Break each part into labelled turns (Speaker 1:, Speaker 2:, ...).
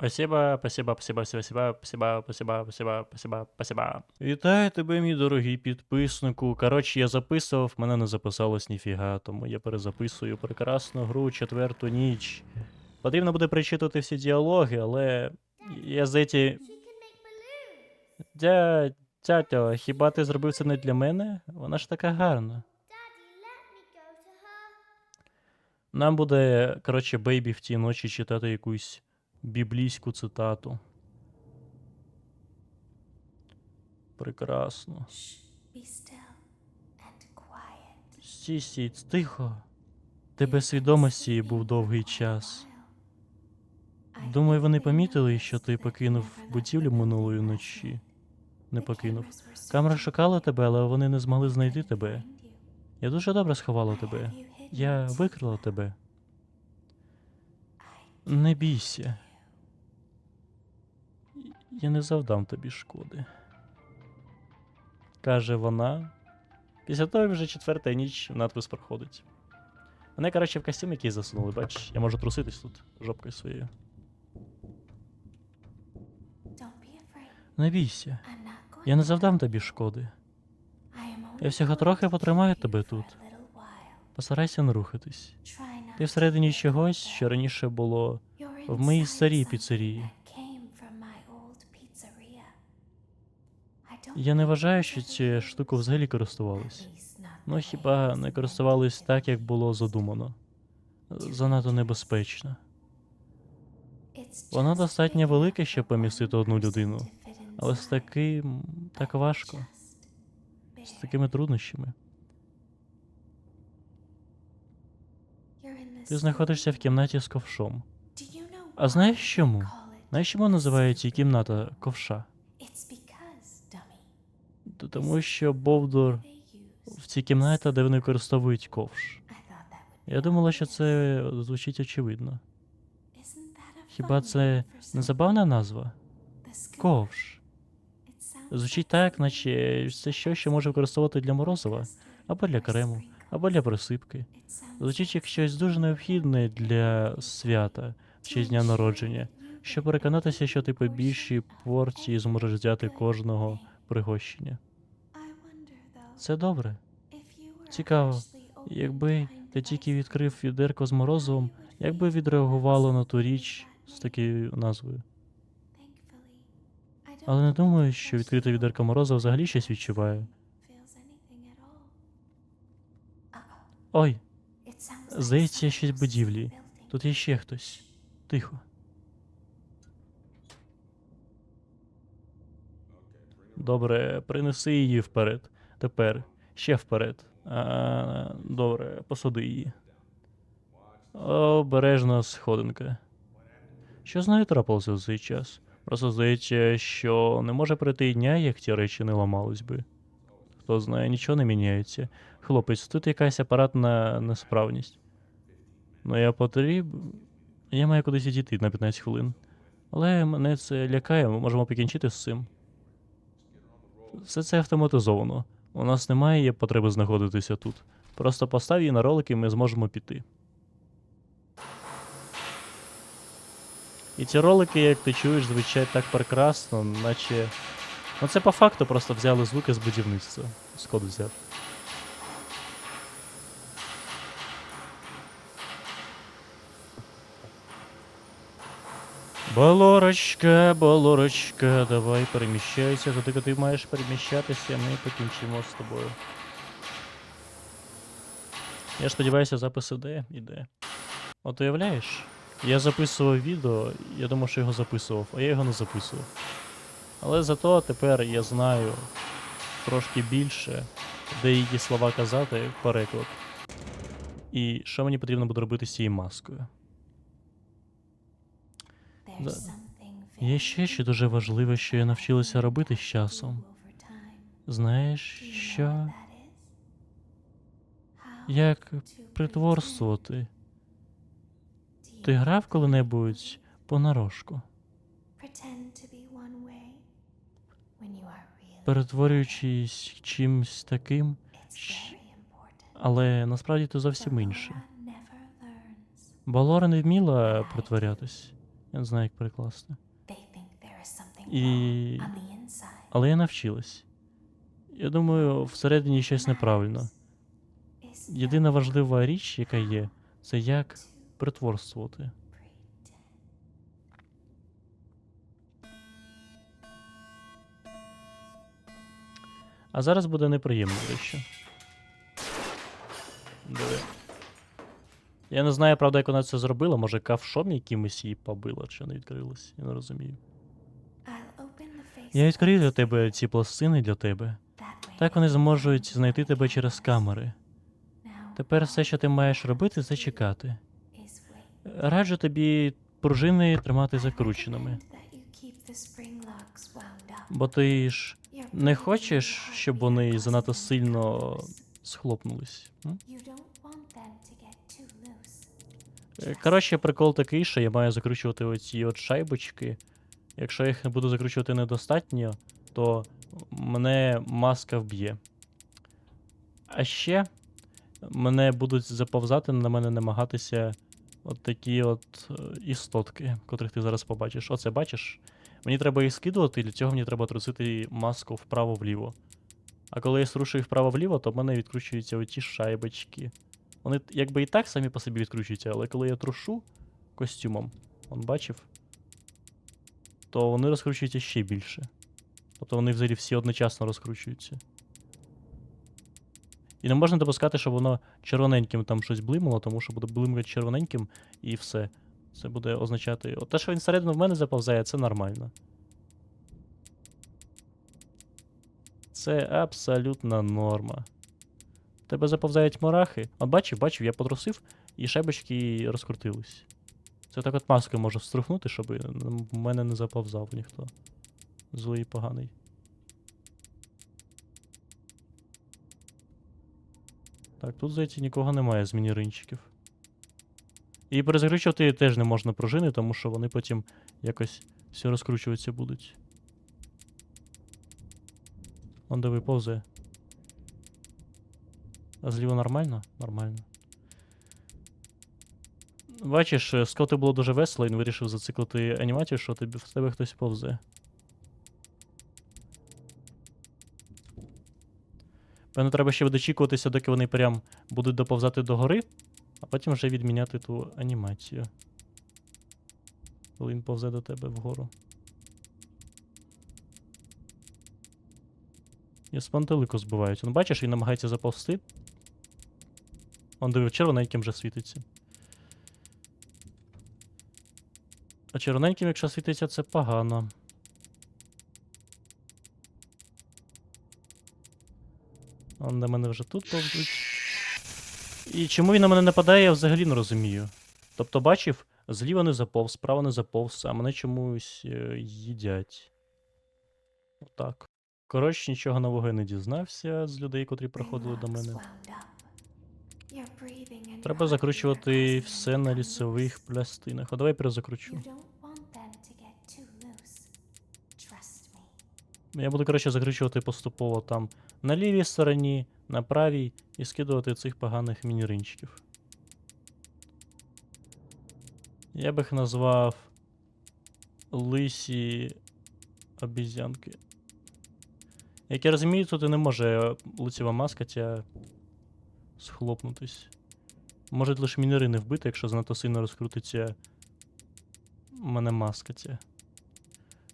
Speaker 1: Спасибо, спасибо, спасибо, спасибо, спасибо, спасибо, спасибо, спасибо, спасибо. Вітаю тебе, мій дорогий підписнику. Коротше, я записував, мене не записалось ніфіга, тому я перезаписую прекрасну гру четверту ніч. Потрібно буде причитувати всі діалоги, але я з еті. Дя... Дядьо, хіба ти зробив це не для мене? Вона ж така гарна. Нам буде, коротше, бейбі в тій ночі читати якусь біблійську цитату. Прекрасно. Стій, стій, тихо. Ти без свідомості був довгий час. Думаю, вони помітили, що ти покинув будівлю минулої ночі. Не покинув. Камера шукала тебе, але вони не змогли знайти тебе. Я дуже добре сховала тебе. Я викрила тебе. Не бійся. Я не завдам тобі шкоди. Каже вона. Після того вже четверта ніч надпис проходить. Мене, коротше, в костюм який засунули, бачиш, я можу труситись тут жопкою своєю. Не бійся, я не завдам тобі шкоди. Я всього трохи потримаю тебе тут. Постарайся не рухатись. Ти всередині чогось, що раніше було в моїй старій піцерії. Я не вважаю, що ці штуку взагалі користувались. Ну хіба не користувались так, як було задумано. Занадто небезпечно. Вона достатньо велика, щоб помістити одну людину, але з таким так важко, з такими труднощами. Ти знаходишся в кімнаті з ковшом. А знаєш чому? Знаєш, чому називають її кімната ковша? Тому що Бовдур в цій кімнаті, де вони використовують ковш. Я думала, що це звучить очевидно. Хіба це не забавна назва? Ковш. Звучить так, наче це щось, що може використовувати для морозива, або для крему, або для присипки. Звучить як щось дуже необхідне для свята честь дня народження, щоб переконатися, що ти по більшій порції зможеш взяти кожного пригощення. Це добре. Цікаво, якби ти тільки відкрив відерко з морозивом, як би відреагувало на ту річ з такою назвою. Але не думаю, що відкрите відерко морозива взагалі щось відчуває. Ой, здається, щось в будівлі. Тут є ще хтось. Тихо. Добре, принеси її вперед. Тепер ще вперед. Добре, посади її. Обережна сходинка. Що з нею трапилося за цей час? Просто здається, що не може пройти дня, як ті речі не ламались би. Хто знає, нічого не міняється. Хлопець, тут якась апаратна несправність. Ну я потріб. Я маю кудись відійти на 15 хвилин. Але мене це лякає, ми можемо покінчити з цим. Все це автоматизовано. У нас немає потреби знаходитися тут. Просто постав її на ролик і ми зможемо піти. І ці ролики, як ти чуєш, звучать так прекрасно, наче. Ну це по факту просто взяли звуки з будівництва. З взяв. Балорочка, балорочка, давай переміщайся, туди, куди маєш переміщатися, ми покінчимо з тобою. Я ж сподіваюся, запис іде, іде. От уявляєш, я записував відео, я думав, що його записував, а я його не записував. Але зато тепер я знаю трошки більше, де які слова казати, переклад. І що мені потрібно буде робити з цією маскою. Да. Є ще що дуже важливе, що я навчилася робити з часом. Знаєш, що? Як притворствувати? Ти грав коли-небудь понарошку, перетворюючись чимсь таким, але насправді ти зовсім інше. Балора не вміла притворятись. Я не знаю, як перекласти. І... Але я навчилась. Я думаю, всередині щось неправильно. Єдина важлива річ, яка є, це як притворствувати. А зараз буде неприємно дещо. Диви. Я не знаю, правда, як вона це зробила. Може, кавшом якимось її побила, чи не відкрилась. Я не розумію. Я відкрию для тебе ці пластини для тебе. Так вони зможуть знайти тебе через камери. Тепер все, що ти маєш робити, це чекати. Раджу тобі пружини тримати закрученими. Бо ти ж не хочеш, щоб вони занадто сильно схлопнулись. м? Коротше, прикол такий, що я маю закручувати оці от шайбочки. Якщо їх буду закручувати недостатньо, то мене маска вб'є. А ще мене будуть заповзати на мене намагатися от такі от е, істотки, котрих ти зараз побачиш. Оце бачиш? Мені треба їх скидувати, і для цього мені треба трусити маску вправо-вліво. А коли я струшую вправо-вліво, то в мене відкручуються оті шайбочки. Вони якби і так самі по собі відкручуються, але коли я трушу костюмом, он бачив, то вони розкручуються ще більше. Тобто вони взагалі всі одночасно розкручуються. І не можна допускати, щоб воно червоненьким там щось блимало, тому що буде блимати червоненьким і все. Це буде означати. От те, що він всередину в мене заповзає, це нормально. Це абсолютна норма. Тебе заповзають мурахи. От бачив, бачив, я потрусив, і шайбочки розкрутились. Це так от маскою можу вструхнути, щоб в мене не заповзав ніхто. Злий і поганий. Так, тут, здається, нікого немає з мініринчиків. І перезакручувати теж не можна пружини, тому що вони потім якось все розкручуватися будуть. Он диви повзає. А зліва нормально? Нормально. Бачиш, е, Скоту було дуже весело, він вирішив зациклити анімацію, що тобі в тебе хтось повзе. Певно, треба ще дочікуватися, доки вони прям будуть доповзати до гори, а потім вже відміняти ту анімацію. Коли він повзе до тебе вгору. Я з пантелику збивають. Ну, бачиш, він намагається заповзти. Он диви, червоненьким вже світиться. А червоненьким, якщо світиться, це погано. Он на мене вже тут повзуть. І чому він на мене нападає, я взагалі не розумію. Тобто, бачив, зліва не заповз, справа не заповз, а мене чомусь е, їдять. Отак. Коротше, нічого нового я не дізнався з людей, котрі приходили до мене. Треба закручувати все на лісових пластинах. А давай перезакручу. Я буду, коротше, закручувати поступово там на лівій стороні, на правій і скидувати цих поганих мініринчиків. Я би їх назвав лисі обізянки. Як я розумію, тут і не може лицева маска ця схлопнутись. Можуть лише мінерини вбити, якщо занадто сильно розкрутиться мене маска ця.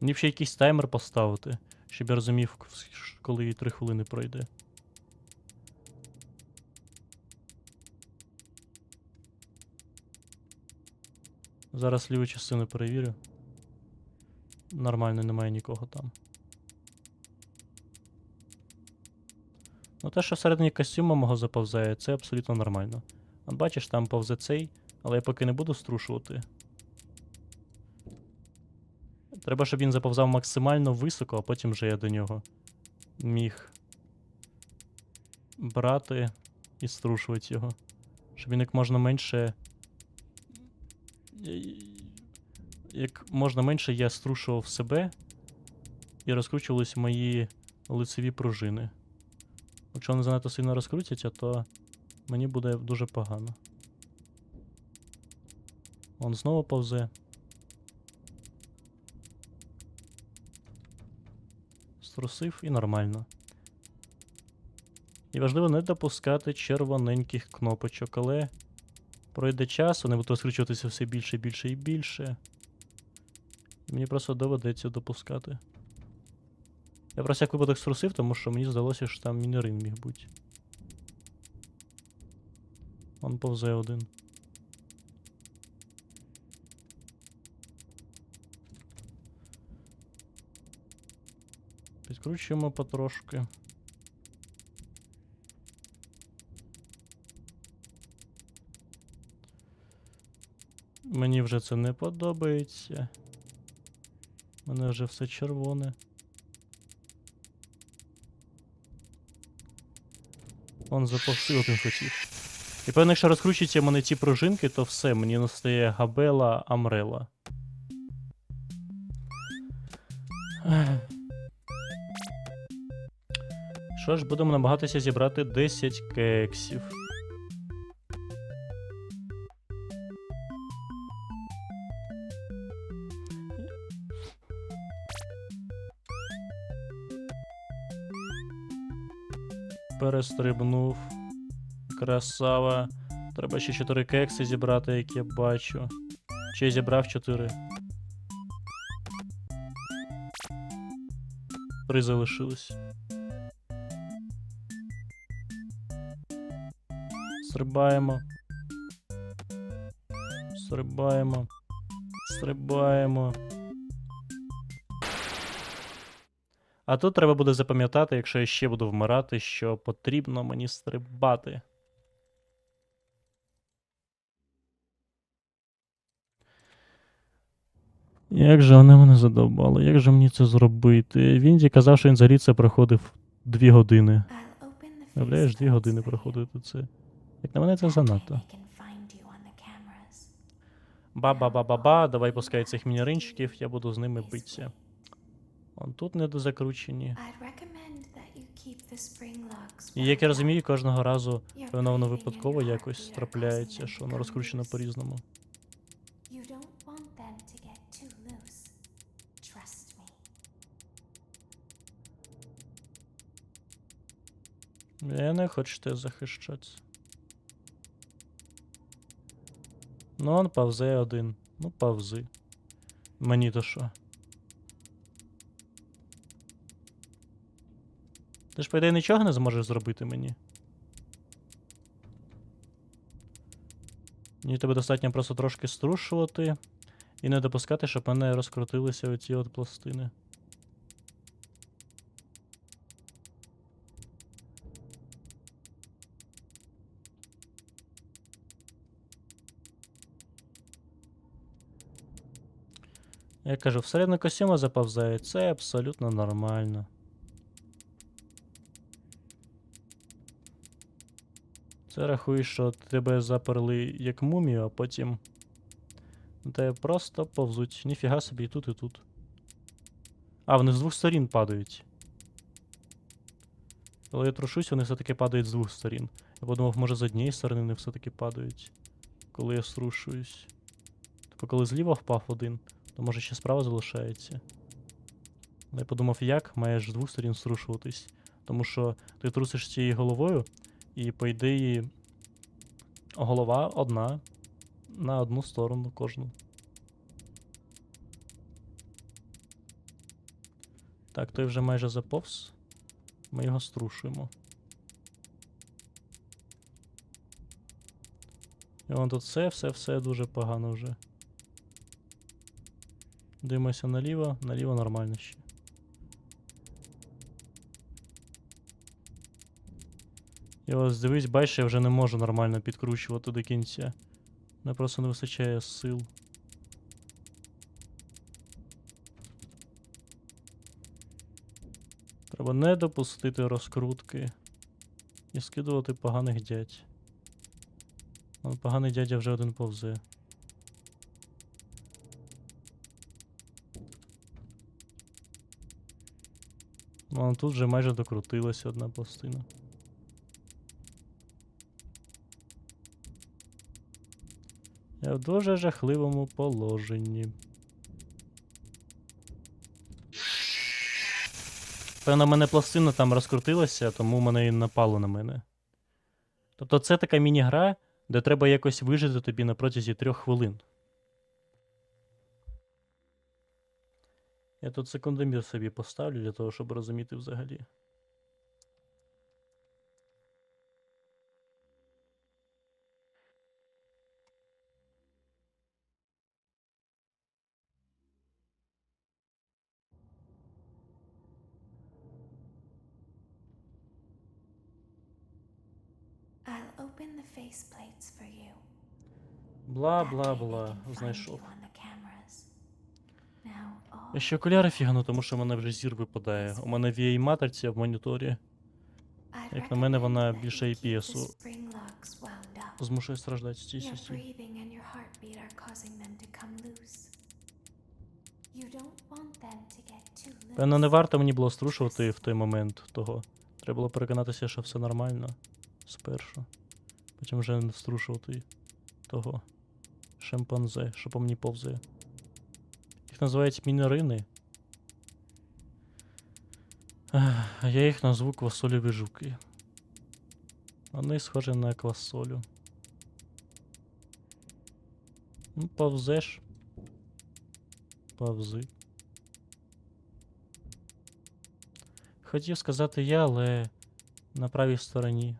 Speaker 1: Мені б ще якийсь таймер поставити, щоб я розумів, коли 3 хвилини пройде. Зараз ліву частину перевірю. Нормально, немає нікого там. Ну те, що всередині костюма мого заповзає, це абсолютно нормально. От бачиш, там повзе цей, але я поки не буду струшувати. Треба, щоб він заповзав максимально високо, а потім вже я до нього міг брати і струшувати його. Щоб він як можна менше. Як можна менше я струшував себе і розкручувались мої лицеві пружини. Якщо вони занадто сильно розкрутяться, то мені буде дуже погано. Он знову повзе. Струсив і нормально. І важливо не допускати червоненьких кнопочок, але пройде час, вони будуть розкручуватися все більше, і більше і більше. Мені просто доведеться допускати. Я про всяк випадок струсив, тому що мені здалося, що там мінерин міг бути. Он повзе один. Підкручуємо потрошки. Мені вже це не подобається. У мене вже все червоне. Он запустив один хотів. І певно, якщо розкручуються мене ці пружинки, то все, мені настає габела Амрела. Що ж, будемо намагатися зібрати 10 кексів. Перестрибнув. Красава. Треба ще 4 кекси зібрати, як я бачу. Чи зібрав 4? Три залишилось. Стрибаємо. Стрибаємо. Стрибаємо. А тут треба буде запам'ятати, якщо я ще буду вмирати, що потрібно мені стрибати. Як же вони мене задовбали? Як же мені це зробити? Вінді казав, що він взагалі це проходив 2 години.
Speaker 2: Face
Speaker 1: 2 години проходити це. Як на мене, це занадто. Ба-ба-ба-ба-ба, давай пускай цих мінеринчиків, я буду з ними битися. Он тут
Speaker 2: locks
Speaker 1: І як я розумію, кожного разу, певно, воно випадково якось трапляється, що воно розкручено по-різному. Я не хочете захищатися. Ну, он повзе один. Ну, повзи. Мені то що? Ти ж, по ідеї, нічого не зможеш зробити мені. Мені тебе достатньо просто трошки струшувати і не допускати, щоб мене розкрутилися оці от пластини. Я кажу, всередину костюма заповзає, це абсолютно нормально. Це рахуй, що тебе заперли як мумію, а потім. Тебе просто повзуть. Ніфіга собі і тут, і тут. А, вони з двох сторін падають. Коли я трушусь, вони все-таки падають з двох сторін. Я подумав, може з однієї сторони вони все-таки падають. Коли я струшуюсь. Типу, коли зліва впав один, то може ще справа залишається. Але я подумав, як маєш з двох сторін струшуватись. Тому що ти трусиш цією головою, і по ідеї голова одна на одну сторону кожну. Так, той вже майже заповз. Ми його струшуємо. І вон тут все, все, все дуже погано вже. Дивимося наліво, наліво нормально ще. І ось дивись, бачиш, я вже не можу нормально підкручувати до кінця. Мене просто не вистачає сил. Треба не допустити розкрутки і скидувати поганих дядь. Вон поганий дядя вже один повзе. Вон тут вже майже докрутилася одна пластина. В дуже жахливому положенні. Певно, в мене пластина там розкрутилася, тому мене і напало на мене. Тобто це така міні-гра, де треба якось вижити тобі на протязі трьох хвилин. Я тут секундомір собі поставлю для того, щоб розуміти взагалі. Бла бла бла. Знайшов. Я ще окуляри фігану, тому що в мене вже зір випадає. У мене VA матриця в моніторі. Як на мене, вона більше
Speaker 2: up.
Speaker 1: Змушує страждати. Стій, стій. Певно, не варто мені було струшувати в той момент того. Треба було переконатися, що все нормально спершу. Потім вже струшувати того шимпанзе, що по мені повзає. Їх називають мінерини. А я їх назву квасоліві жуки. Вони схожі на квасолю. Ну, повзеш. Повзи. Хотів сказати я, але на правій стороні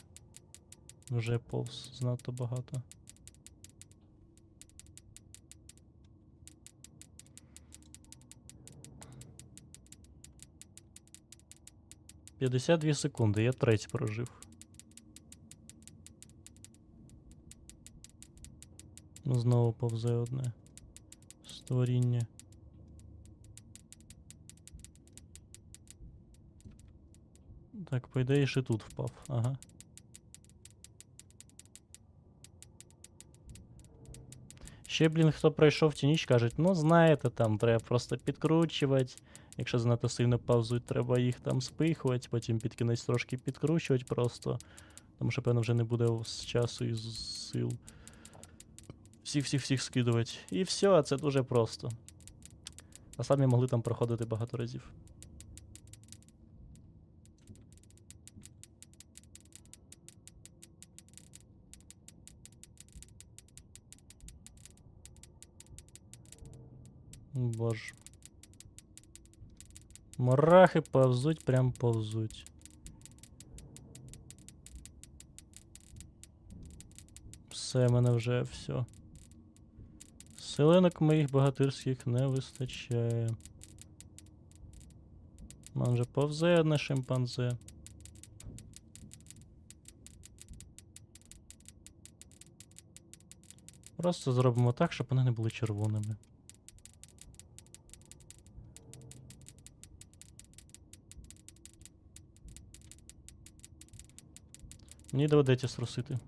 Speaker 1: вже повз занадто багато. П'ятдесят дві секунди, я треть прожив. Знову повзе одне. Створіння. Так, по ідеї, ще тут впав. Ага. Ще, блін, хто пройшов ті ніч, кажуть, ну знаєте, там треба просто підкручувати. Якщо занадто сильно павзуть, треба їх там спихувати, потім під кінець трошки підкручувати просто. Тому що, певно, вже не буде з часу і з сил. Всіх-всіх-всіх скидувати. І все, це дуже просто. А самі могли там проходити багато разів. Боже. Мурахи повзуть, прям повзуть. Все, мене вже все. Селенок моїх богатирських не вистачає. Нам вже повзе одне шимпанзе. Просто зробимо так, щоб вони не були червоними. Мені доведеться струсити.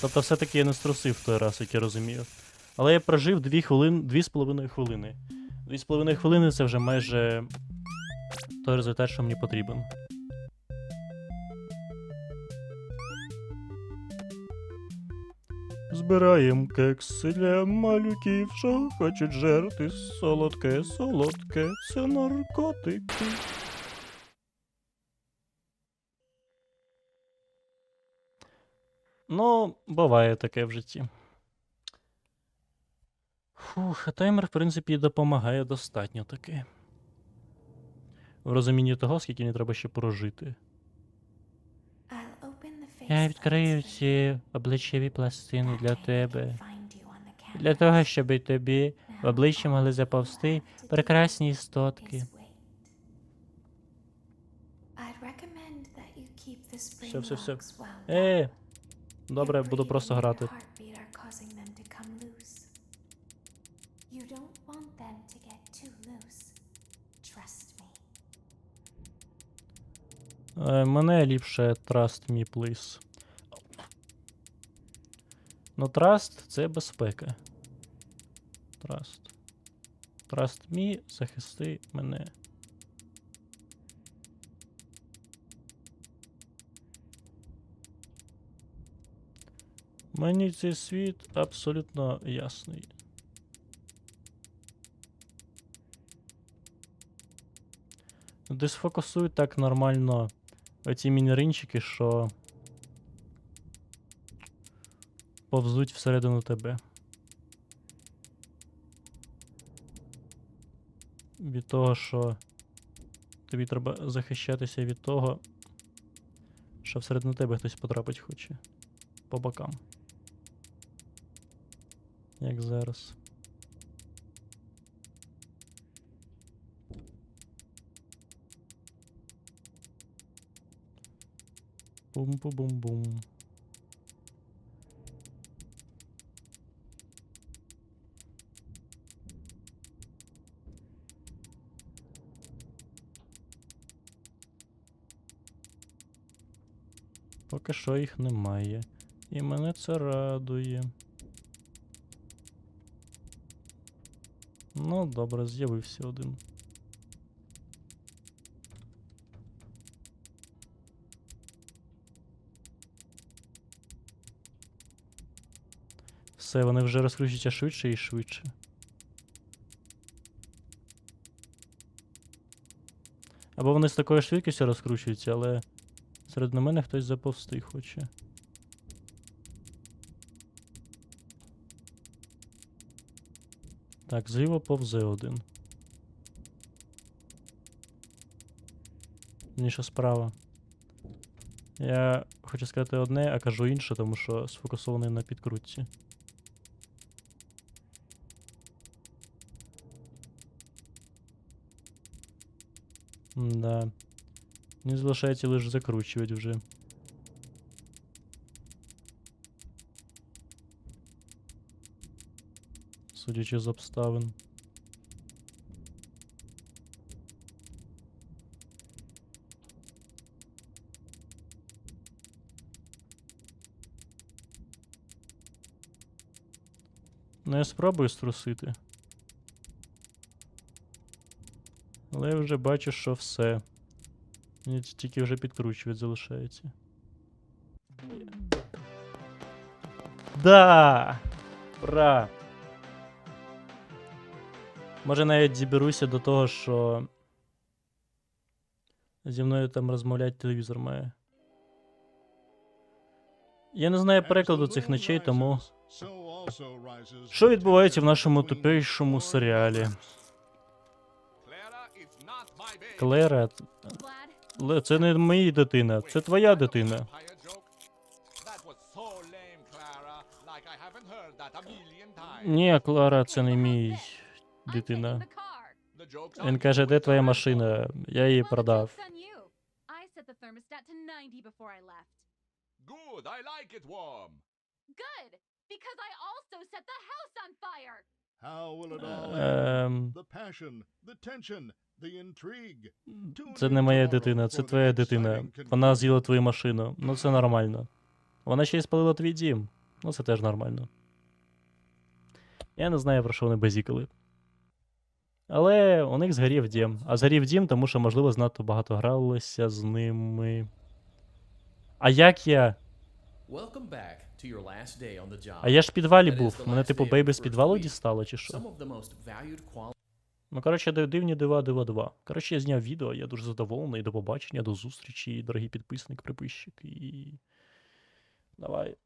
Speaker 1: Тобто все-таки я не струсив той раз, як я розумію. Але я прожив 2 хвилин, 2,5 хвилини. 2,5 хвилини це вже майже той результат, що мені потрібен. Збираєм кекси для малюків, що хочуть жерти солодке, солодке, це наркотики. Ну, буває таке в житті. Фух, а таймер, в принципі, допомагає достатньо таки. В розумінні того, скільки мені треба ще прожити. Я відкрию ці обличчєві пластини для тебе. Для того, щоб тобі в обличчя
Speaker 2: all
Speaker 1: могли заповзти прекрасні істотки. Все, все, все. Е, добре, буду просто грати. Е, мене ліпше Trust me, please. Ну, Trust це безпека. Trust. Trust me, захисти мене. Мені цей світ абсолютно ясний. Дисфокусуй так нормально оці мінеринчики, що повзуть всередину тебе. Від того, що тобі треба захищатися від того, що всередину тебе хтось потрапить хоче. По бокам. Як зараз. Бум-бум-бум-бум. Поки що їх немає. І мене це радує. Ну, добре, з'явився один. Все, вони вже розкручуються швидше і швидше. Або вони з такою швидкістю розкручуються, але серед мене хтось заповзти хоче. Так, зліва повзе один. Ніше справа. Я хочу сказати одне, а кажу інше, тому що сфокусований на підкрутці. Да. Не залишається лише закручувати вже. Судячи з обставин. Ну, я спробую струсити. Але я вже бачу, що все. Мені тільки вже підкручувати залишається. Да! Ура! Може навіть зіберуся до того, що зі мною там розмовляти телевізор має. Я не знаю перекладу цих ночей, тому. Що відбувається в нашому тупейшому серіалі? Клера, це не моя дитина, це твоя дитина. Ні, Клара, це не мій дитина. Він каже, де твоя машина? Я її продав.
Speaker 3: I set the thermostat to 90 before I left.
Speaker 4: Good, I like it warm.
Speaker 3: Good, because I also set the house on fire.
Speaker 1: Ем, це не моя дитина, це твоя дитина. Вона з'їла твою машину. Ну це нормально. Вона ще й спалила твій дім. Ну це теж нормально. Я не знаю, про що вони базікали. Але у них згорів дім. А згорів дім, тому що, можливо, знато багато гралося з ними. А як я?
Speaker 5: Welcome back
Speaker 1: А я ж в підвалі був. Мене, типу, бейби з підвалу дістало, чи що? Ну, коротше, див- дивні дива, дива, дива. Коротше, я зняв відео, я дуже задоволений. До побачення, до зустрічі, дорогі підписник, приписчик. І. Давай.